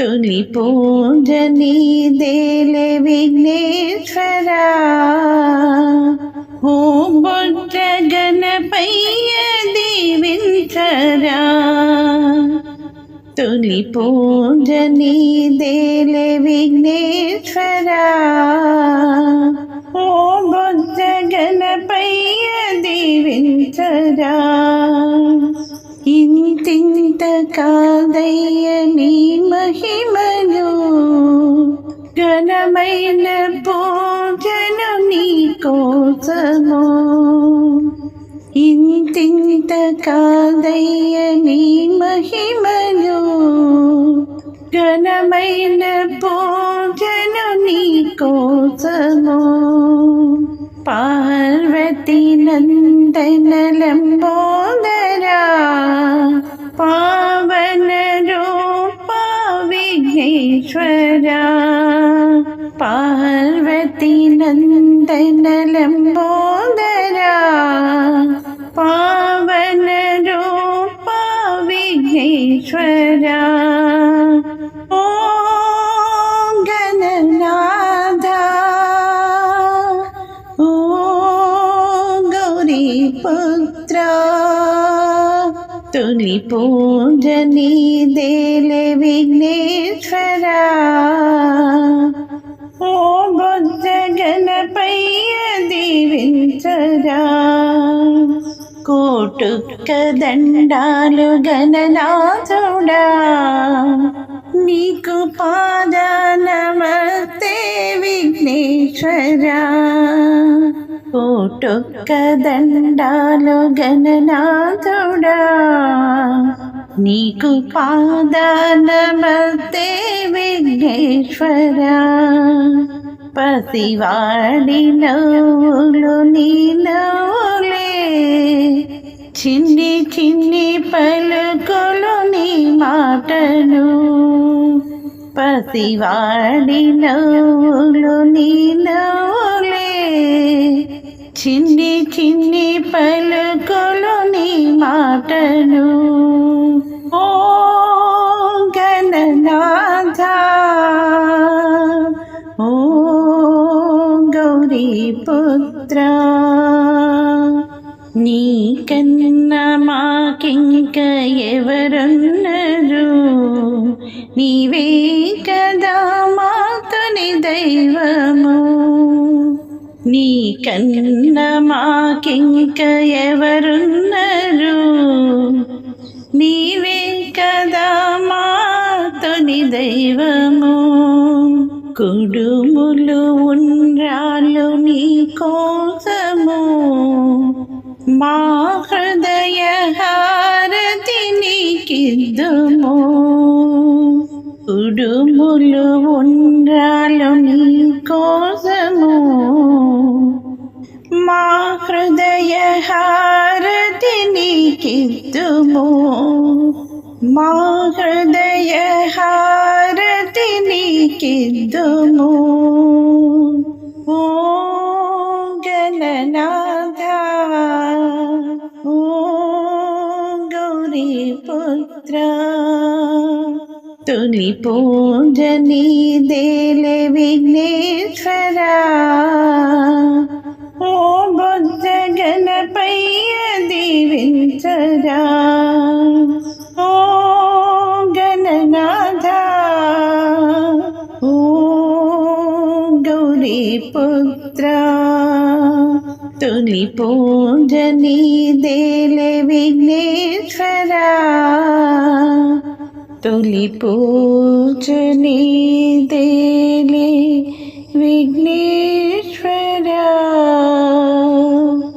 తొలి పూజని దేలే విఘ్నేశ్వరా ఓ బొజ్జ గణపయ్య దీవించరా తొలి పూజని దేలే విఘ్నేశ్వరా ఓ బొజ్జ గణపయ్య దీవించరా ఇంతింత కాదయ్య ఘనమైన పూజను నీ కోసము ఇంతింత కాదయ్య నీ మహిమను ఘనమైన పూజను నీ కోసము పార్వతి నందన లంబోదరా పావన రూప విఘ్నేశ్వరా പാർവതി നന്ദനലംബോദര പാവന രൂപ വിഘ്നേശ്വര ഓ ഗണനാഥ ഓ ഗൗരീപുത്ര. തുലിപൂജനീ ദേല വിഘ്നേശ്വര గణపయ్య దీవించరా కోటుక్క దండాలు గణనాథుడా నీకు పాద నమస్తే విఘ్నేశ్వరా? కోటుక్క దండాలు గణనాథుడా నీకు పాద నమస్తే విఘ్నేశ్వరా? పసివాడి నవ్వులు నీ చిన్ని చిన్ని పలుకులు నీ మాటను పసివాడి నవ్వులు నీ చిన్ని చిన్ని పలుకులు నీ మాటను పుత్ర నీ కన్న మాకింక ఎవరున్నారు నీవే కదా మాతని దైవము. నీ కన్న మాకింక ఎవరున్నారు నీవే కదా మాతని దైవము. కుడుములు ఉండ్రాలు నీకో మా హృదయ హారతి నీకిద్దుము కుడుములు ఉండ్రాలు నీ కోసము మా హృదయ హారతి నీకిద్దుము మా హృదయ హారతి నీకిద్దుము పుత్ర తొలి పూజని దేలే విఘ్నేశ్వరా. ఓ బుద్ధ గణపయ్య దీవించరా ఓ గణనాథ. ఓ గౌరీ तुली पूजनी देले विघ्नेश्वरा तुली पूजनी देले विघ्नेश्वरा